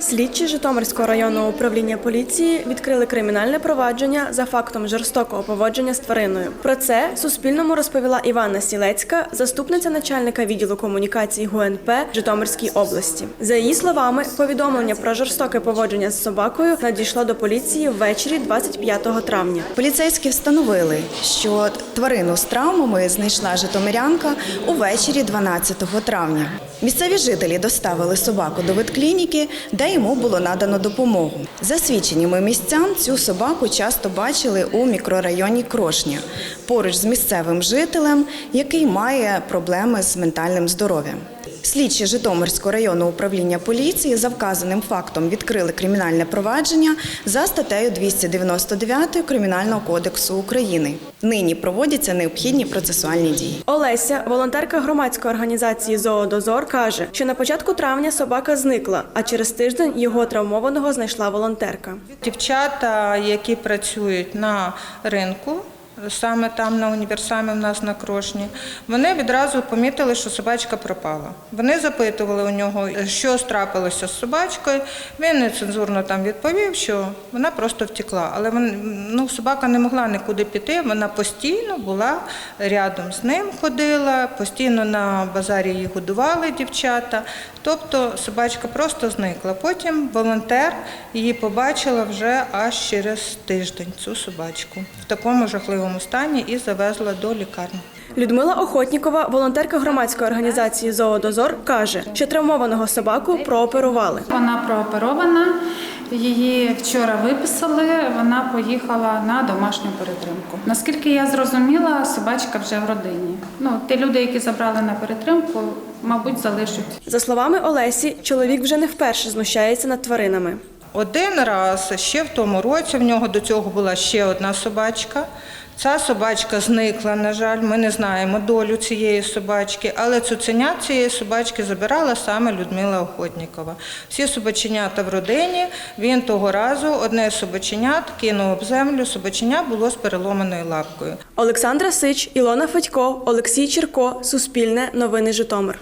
Слідчі Житомирського районного управління поліції відкрили кримінальне провадження за фактом жорстокого поводження з твариною. Про це Суспільному розповіла Іванна Сілецька, заступниця начальника відділу комунікації ГУНП Житомирській області. За її словами, повідомлення про жорстоке поводження з собакою надійшло до поліції ввечері 25 травня. Поліцейські встановили, що тварину з травмами знайшла житомирянка увечері 12 травня. Місцеві жителі доставили собаку до ветклініки, де йому було надано допомогу. За свідченнями містян, цю собаку часто бачили у мікрорайоні Крошня, поруч з місцевим жителем, який має проблеми з ментальним здоров'ям. Слідчі Житомирського районного управління поліції за вказаним фактом відкрили кримінальне провадження за статтею 299 Кримінального кодексу України. Нині проводяться необхідні процесуальні дії. Олеся, волонтерка громадської організації Зоодозор, каже, що на початку травня собака зникла, а через тиждень його травмованого знайшла волонтерка. Дівчата, які працюють на ринку, саме там на універсамі в нас на крошні, вони відразу помітили, що собачка пропала. Вони запитували у нього, що трапилося з собачкою. Він нецензурно там відповів, що вона просто втекла. Але ну, собака не могла нікуди піти, вона постійно була рядом з ним ходила, постійно на базарі її годували дівчата. Тобто собачка просто зникла. Потім волонтер її побачила вже аж через тиждень, цю собачку, в такому жахливому стані і завезла до лікарні. Людмила Охотнікова, волонтерка громадської організації Зоодозор, каже, що травмованого собаку прооперували. Вона прооперована, її вчора виписали, вона поїхала на домашню перетримку. Наскільки я зрозуміла, собачка вже в родині. Ну, ті люди, які забрали на перетримку, мабуть, залишать. За словами Олесі, чоловік вже не вперше знущається над тваринами. Один раз ще в тому році в нього до цього була ще одна собачка. Ця собачка зникла, на жаль, ми не знаємо долю цієї собачки, але цуценят цієї собачки забирала саме Людмила Охотнікова. Всі собаченята в родині. Він того разу одне собаченят кинув об землю. Собаченя було з переломаною лапкою. Олександра Сич, Ілона Федько, Олексій Черко, Суспільне, Новини Житомир.